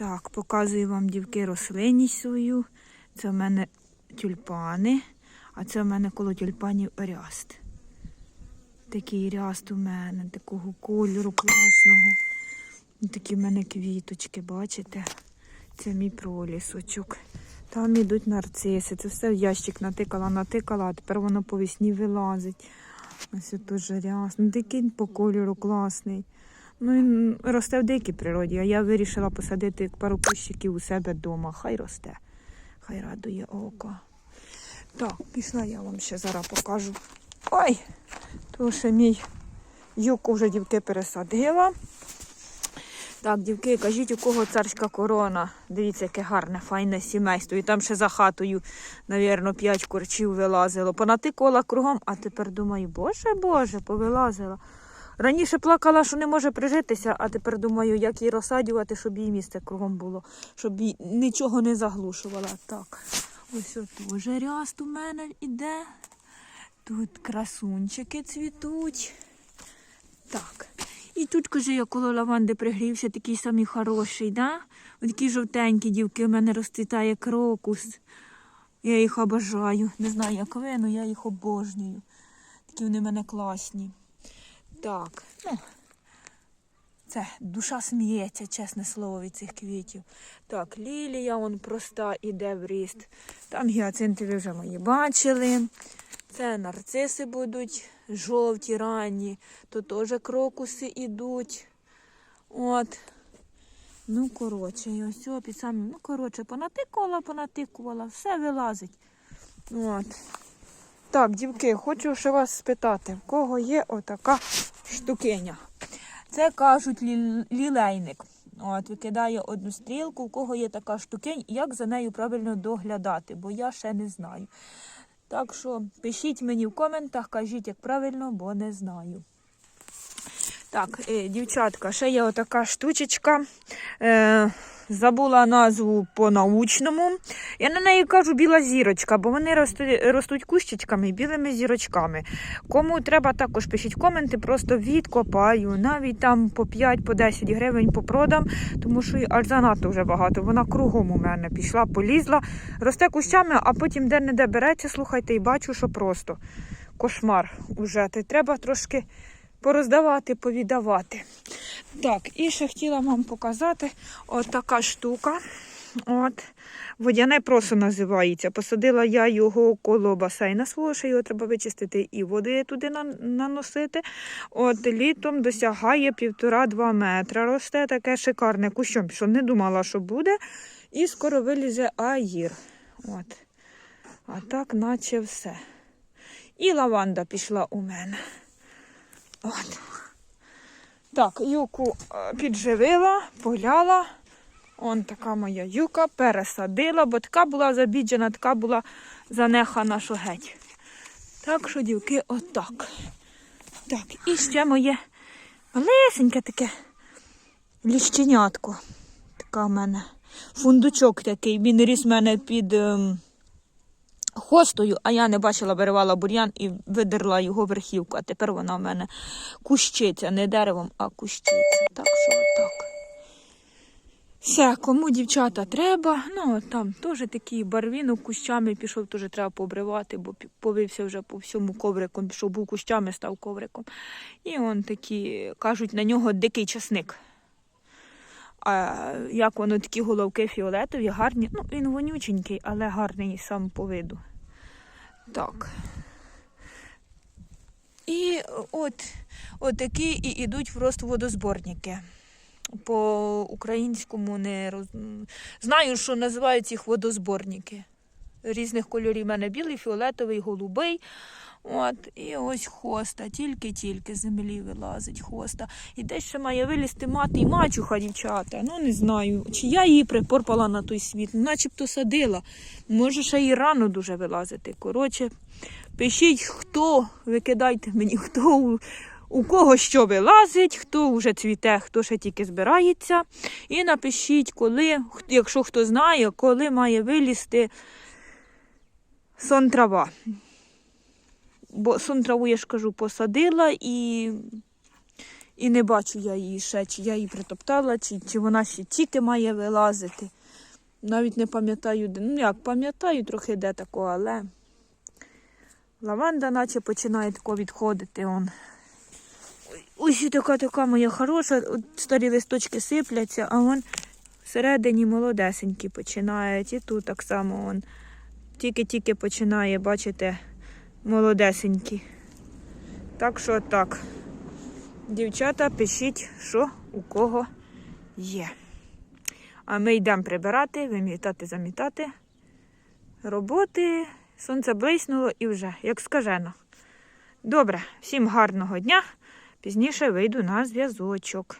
Так, показую вам дівки рослинність свою. Це в мене тюльпани, а це в мене коло тюльпанів ряст. Такий ряст у мене, такого кольору класного. Такі в мене квіточки, бачите? Це мій пролісочок. Там ідуть нарциси. Це все в ящик натикала, натикала, а тепер воно по весні вилазить. Ось тут теж ряст. Ну такий по кольору класний. Ну, він росте в дикій природі, а я вирішила посадити пару кущиків у себе вдома. Хай росте, хай радує око. Так, пішла я вам ще зараз покажу. Ой, то ще мій юку вже дівки пересадила. Так, дівки, кажіть, у кого царська корона. Дивіться, яке гарне, файне сімейство. І там ще за хатою, навірно, п'ять курчів вилазило. Понатикувала кругом, а тепер думаю, боже, боже, повилазила. Раніше плакала, що не може прижитися, а тепер думаю, як її розсадювати, щоб їй місце кругом було, щоб їй нічого не заглушувала. Так, ось от уже ряст у мене іде. Тут красунчики цвітуть. Так. І тут, каже, я коло лаванди пригрівся, такий самий хороший, да? Такі жовтенькі дівки, у мене розцвітає крокус. Я їх обожаю. Не знаю, як ви, але я їх обожнюю. Такі вони в мене класні. Так, ну, це душа сміється, чесне слово, від цих квітів. Так, лілія, он проста іде в ріст. Там гіацинти ви вже мої бачили. Це нарциси будуть жовті, ранні. Тут теж крокуси йдуть. От. Ну, коротше, і ось о, під самим, ну, коротше, понатикувала, понатикувала, все вилазить. От. Так, дівки, хочу ще вас спитати, в кого є отака штукиня. Це кажуть лі- лілейник. От, викидає одну стрілку, у кого є така штукень, як за нею правильно доглядати, бо я ще не знаю. Так що пишіть мені в коментах, кажіть, як правильно, бо не знаю. Так, е, дівчатка, ще є отака штучечка. Е, забула назву по-научному. Я на неї кажу біла зірочка, бо вони ростуть, ростуть кущичками білими зірочками. Кому треба, також пишіть коменти, просто відкопаю. Навіть там по 5 по 10 гривень попродам, тому що аж занадто вже багато. Вона кругом у мене пішла, полізла, росте кущами, а потім де-не-де береться, слухайте, і бачу, що просто кошмар уже. Треба трошки пороздавати, повідавати. Так, і ще хотіла вам показати от така штука. От. Водяне просо називається. Посадила я його коло басейна свого, що його треба вичистити і води туди наносити. От літом досягає півтора-два метра. Росте таке шикарне кущом, що не думала, що буде. І скоро вилізе аїр. От. А так, наче все. І лаванда пішла у мене. От. Так, юку е, підживила, поляла. Он така моя юка, пересадила, бо така була забіджена, така була занехана, що геть. Так що, дівки, отак. Так, і ще моє малесеньке таке ліщенятко. Така в мене фундучок такий. Він ріс в мене під ем, хостою, а я не бачила, виривала бур'ян і видерла його верхівку. А тепер вона в мене кущиться, не деревом, а кущиться. Так що отак. Все, кому дівчата треба, ну там теж такий барвінок кущами пішов, теж треба пообривати, бо повився вже по всьому ковриком, пішов, був кущами, став ковриком. І он такі, кажуть, на нього дикий часник. А як воно такі головки фіолетові, гарні. Ну, він вонюченький, але гарний сам по виду. Так. І от, от такі і йдуть просто водозборники. По українському не роз... знаю, що називають їх водозборники. Різних кольорів У мене білий, фіолетовий, голубий. От, і ось хоста, тільки-тільки землі вилазить хоста. І десь ще має вилізти мати і мачуха, дівчата. Ну не знаю, чи я її припорпала на той світ, ну, начебто садила. Може, ще і рано дуже вилазити. Коротше, пишіть, хто, викидайте мені, хто у, у кого що вилазить, хто вже цвіте, хто ще тільки збирається. І напишіть, коли, якщо хто знає, коли має вилізти сон трава. Бо сон траву, я ж кажу, посадила і, І не бачу я її ще, чи я її притоптала, чи, чи вона ще тільки має вилазити. Навіть не пам'ятаю, де. Ну як, пам'ятаю трохи де такого, але лаванда наче починає тако відходити. Он. Ось така така моя хороша, от старі листочки сипляться, а вон всередині молодесенькі починають. І тут так само он. Тільки-тільки починає, бачите, молодесенькі. Так що так. Дівчата, пишіть, що у кого є. А ми йдемо прибирати, вимітати, замітати. Роботи, сонце блиснуло і вже, як скажено. Добре, всім гарного дня. Пізніше вийду на зв'язочок.